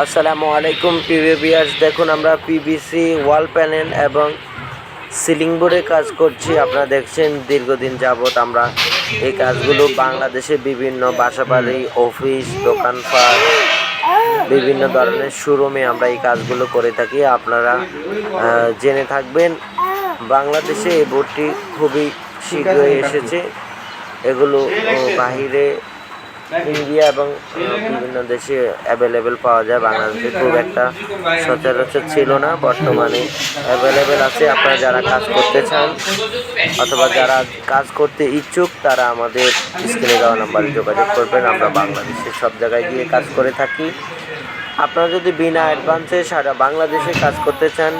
আসসালামু আলাইকুম পিভিপিয়ার্স দেখুন, আমরা পিভিসি ওয়াল প্যানেল এবং সিলিং বোর্ডে কাজ করছি। আপনারা দেখছেন, দীর্ঘদিন যাবৎ আমরা এই কাজগুলো বাংলাদেশে বিভিন্ন বাসাবাড়ি অফিস দোকানপাট, বিভিন্ন ধরনের শোরুমে আমরা এই কাজগুলো করে থাকি। আপনারা জেনে থাকবেন, বাংলাদেশে এই বোর্ডটি খুবই শীঘ্রই এসেছে। এগুলো বাহিরে ইন্ডিয়া এবং বিভিন্ন দেশে অ্যাভেলেবেল পাওয়া যায়। বাংলাদেশে খুব একটা সচরাচর ছিল না, বর্তমানে অ্যাভেলেবেল আছে। আপনারা যারা কাজ করতে চান অথবা যারা কাজ করতে ইচ্ছুক, তারা আমাদের স্ক্রিনে দেওয়া নাম্বারে যোগাযোগ করবেন। আমরা বাংলাদেশের সব জায়গায় গিয়ে কাজ করে থাকি। আপনারা যদি বিনা অ্যাডভান্সে সারা বাংলাদেশে কাজ করতে চান,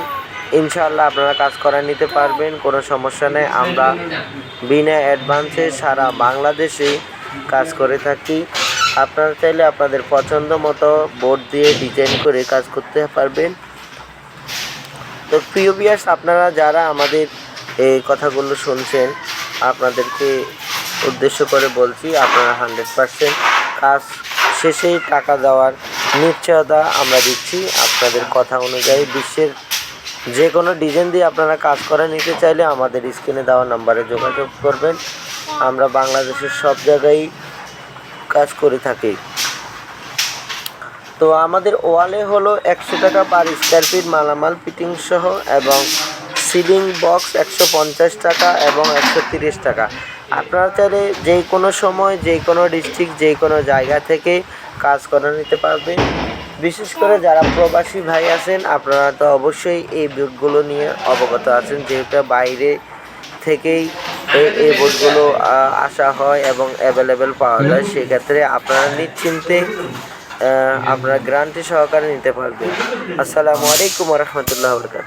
ইনশাআল্লাহ আপনারা কাজ করা নিতে পারবেন, কোনো সমস্যা নেই। আমরা বিনা অ্যাডভান্সে সারা বাংলাদেশে কাজ করে থাকি। আপনারা চাইলে আপনাদের পছন্দ মতো বোর্ড দিয়ে ডিজাইন করে কাজ করতে পারবেন। তো প্রিয় বিয়ার্স আপনারা যারা আমাদের এই কথাগুলো শুনছেন, আপনাদেরকে উদ্দেশ্য করে বলছি, আপনারা হান্ড্রেড পারসেন্ট কাজ শেষেই টাকা দেওয়ার নিশ্চয়তা আমরা দিচ্ছি। আপনাদের কথা অনুযায়ী বিশ্বের যে কোনো ডিজাইন দিয়ে আপনারা কাজ করে নিতে চাইলে আমাদের স্ক্রিনে দেওয়া নাম্বারে যোগাযোগ করবেন। আমরা বাংলাদেশের সব জায়গায় কাজ করে থাকি। তো আমাদের ওয়ালে হলো একশো টাকা পার স্কোয়ার ফিট মালামাল ফিটিং সহ এবং সিলিং বক্স একশো পঞ্চাশ টাকা এবং একশো তিরিশ টাকা। আপনারা চাইলে যে কোনো সময়, যে কোনো ডিস্ট্রিক্ট যে কোনো জায়গা থেকে কাজ করে নিতে পারবেন। বিশেষ করে যারা প্রবাসী ভাই আছেন, আপনারা তো অবশ্যই এই বুকগুলো নিয়ে অবগত আছেন, যেহেতু বাইরে থেকেই এই এই বোর্ডগুলো আসা হয় এবং অ্যাভেলেবেল পাওয়া যায়। সেক্ষেত্রে আপনারা নিশ্চিন্তে আপনারা গ্রান্টি সহকারে নিতে পারবেন। আসসালামু আলাইকুম রহমতুল্লাহ বরকাত